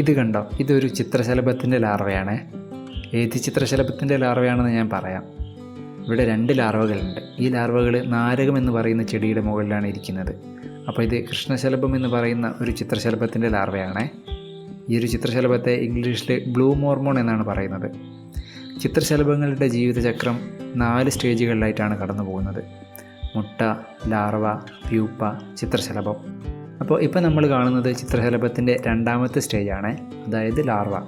ഇത് കണ്ടോ? ഇതൊരു ചിത്രശലഭത്തിന്റെ ലാർവയാണ്. ഏത് ചിത്രശലഭത്തിന്റെ ലാർവയാണെന്ന് ഞാൻ പറയാം. ഇവിടെ രണ്ട് ലാർവകളുണ്ട്. ഈ ലാർവകൾ നാരകം എന്ന് പറയുന്ന ചെടിയുടെ മുകളിലാണ് ഇരിക്കുന്നത്. അപ്പോൾ ഇത് കൃഷ്ണശലഭം എന്ന് പറയുന്ന ഒരു ചിത്രശലഭത്തിന്റെ ലാർവയാണ്. ഈ ഒരു ചിത്രശലഭത്തെ ഇംഗ്ലീഷിൽ ബ്ലൂ മോർമോൺ എന്നാണ് പറയുന്നത്. ചിത്രശലഭങ്ങളുടെ ജീവിതചക്രം നാല് സ്റ്റേജുകളിലായിട്ടാണ് കടന്നു പോകുന്നത് മുട്ട ലാർവ പ്യൂപ്പ ചിത്രശലഭം. അപ്പോൾ ഇപ്പോൾ നമ്മൾ കാണുന്നത് ചിത്രശലഭത്തിന്റെ രണ്ടാമത്തെ സ്റ്റേജാണ് അതായത് ലാർവ.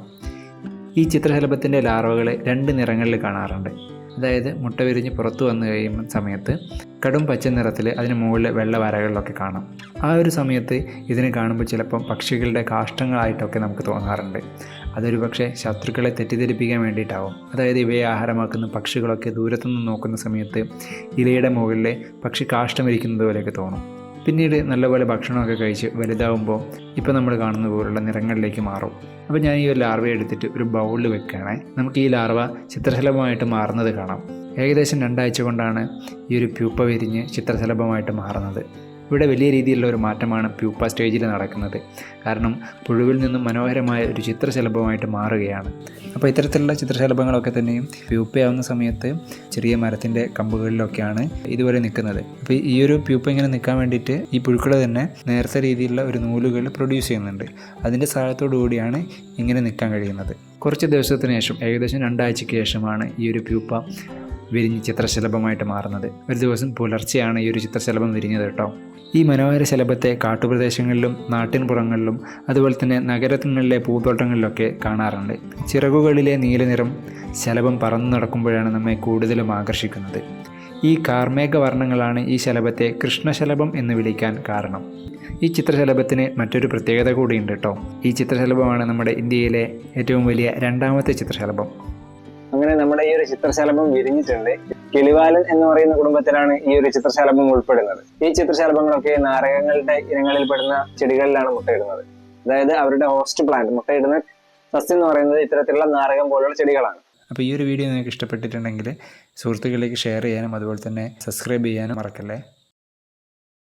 ഈ ചിത്രശലഭത്തിന്റെ ലാർവകൾ രണ്ട് നിറങ്ങളിൽ കാണാറുണ്ട്. അതായത് മുട്ട വിരിഞ്ഞ് പുറത്തു വന്നു കഴിയുന്ന സമയത്ത് കടും പച്ച നിറത്തിൽ അതിന് മുകളിൽ വെള്ള വരകളിലൊക്കെ കാണാം. ആ ഒരു സമയത്ത് ഇതിനെ കാണുമ്പോൾ ചിലപ്പം പക്ഷികളുടെ കാഷ്ടങ്ങളായിട്ടൊക്കെ നമുക്ക് തോന്നാറുണ്ട്. അതൊരു പക്ഷേ ശത്രുക്കളെ തെറ്റിദ്ധരിപ്പിക്കാൻ വേണ്ടിയിട്ടാവും. അതായത് ഇവയെ ആഹാരമാക്കുന്ന പക്ഷികളൊക്കെ ദൂരത്തുനിന്ന് നോക്കുന്ന സമയത്ത് ഇലയുടെ മുകളിൽ പക്ഷി കാഷ്ടം ഇരിക്കുന്നത് പോലെയൊക്കെ തോന്നും. പിന്നീട് നല്ലപോലെ ഭക്ഷണമൊക്കെ കഴിച്ച് വലുതാവുമ്പോൾ ഇപ്പോൾ നമ്മൾ കാണുന്ന പോലുള്ള നിറങ്ങളിലേക്ക് മാറും. അപ്പോൾ ഞാൻ ഈ ഒരു ലാർവ എടുത്തിട്ട് ഒരു ബൗളിൽ വെക്കുകയാണേ. നമുക്ക് ഈ ലാർവ ചിത്രശലഭമായിട്ട് മാറുന്നത് കാണാം. ഏകദേശം രണ്ടാഴ്ച കൊണ്ടാണ് ഈ ഒരു പ്യൂപ്പ വിരിഞ്ഞ് ചിത്രശലഭമായിട്ട് മാറുന്നത്. ഇവിടെ വലിയ രീതിയിലുള്ള ഒരു മാറ്റമാണ് പ്യൂപ്പ സ്റ്റേജിൽ നടക്കുന്നത്. കാരണം പുഴുവിൽ നിന്നും മനോഹരമായ ഒരു ചിത്രശലഭമായിട്ട് മാറുകയാണ്. അപ്പോൾ ഇത്തരത്തിലുള്ള ചിത്രശലഭങ്ങളൊക്കെ തന്നെയും പ്യൂപ്പയാവുന്ന സമയത്ത് ചെറിയ മരത്തിന്റെ കമ്പുകളിലൊക്കെയാണ് ഇതുവരെ നിൽക്കുന്നത്. അപ്പോൾ ഈ ഒരു പ്യൂപ്പ ഇങ്ങനെ നിൽക്കാൻ വേണ്ടിയിട്ട് ഈ പുഴുക്കൾ തന്നെ നേരത്തെ രീതിയിലുള്ള ഒരു നൂലുകൾ പ്രൊഡ്യൂസ് ചെയ്യുന്നുണ്ട്. അതിന്റെ സഹായത്തോടു കൂടിയാണ് ഇങ്ങനെ നിൽക്കാൻ കഴിയുന്നത്. കുറച്ച് ദിവസത്തിന് ശേഷം ഏകദേശം രണ്ടാഴ്ചയ്ക്ക് ശേഷമാണ് ഈ ഒരു പ്യൂപ്പ വിരിഞ്ഞ് ചിത്രശലഭമായിട്ട് മാറുന്നത്. ഒരു ദിവസം പുലർച്ചെയാണ് ഈ ഒരു ചിത്രശലഭം വിരിഞ്ഞത് കേട്ടോ. ഈ മനോഹര ശലഭത്തെ കാട്ടുപ്രദേശങ്ങളിലും നാട്ടിൻപുറങ്ങളിലും അതുപോലെ തന്നെ നഗരങ്ങളിലെ പൂന്തോട്ടങ്ങളിലൊക്കെ കാണാറുണ്ട്. ചിറകുകളിലെ നീലനിറം ശലഭം പറന്നു നടക്കുമ്പോഴാണ് നമ്മെ കൂടുതലും ആകർഷിക്കുന്നത്. ഈ കാർമേഘ വർണങ്ങളാണ് ഈ ശലഭത്തെ കൃഷ്ണശലഭം എന്ന് വിളിക്കാൻ കാരണം. ഈ ചിത്രശലഭത്തിന് മറ്റൊരു പ്രത്യേകത കൂടിയുണ്ട് കേട്ടോ. ഈ ചിത്രശലഭമാണ് നമ്മുടെ ഇന്ത്യയിലെ ഏറ്റവും വലിയ രണ്ടാമത്തെ ചിത്രശലഭം. അങ്ങനെ നമ്മുടെ ഈ ഒരു ചിത്രശലഭം വിരിഞ്ഞിട്ടുണ്ട്. കിളിവാലൻ എന്ന് പറയുന്ന കുടുംബത്തിലാണ് ഈ ഒരു ചിത്രശലഭം ഉൾപ്പെടുന്നത്. ഈ ചിത്രശലഭങ്ങളൊക്കെ നാരകങ്ങളുടെ ഇനങ്ങളിൽ പെടുന്ന ചെടികളിലാണ് മുട്ടയിടുന്നത്. അതായത് അവരുടെ ഹോസ്റ്റ് പ്ലാന്റ് മുട്ടയിടുന്ന സസ്യം എന്ന് പറയുന്നത് ഇത്തരത്തിലുള്ള നാരകം പോലുള്ള ചെടികളാണ്. അപ്പോൾ ഈ ഒരു വീഡിയോ നിങ്ങൾക്ക് ഇഷ്ടപ്പെട്ടിട്ടുണ്ടെങ്കിൽ സുഹൃത്തുക്കളിലേക്ക് ഷെയർ ചെയ്യാനും അതുപോലെ തന്നെ സബ്സ്ക്രൈബ് ചെയ്യാനും മറക്കല്ലേ?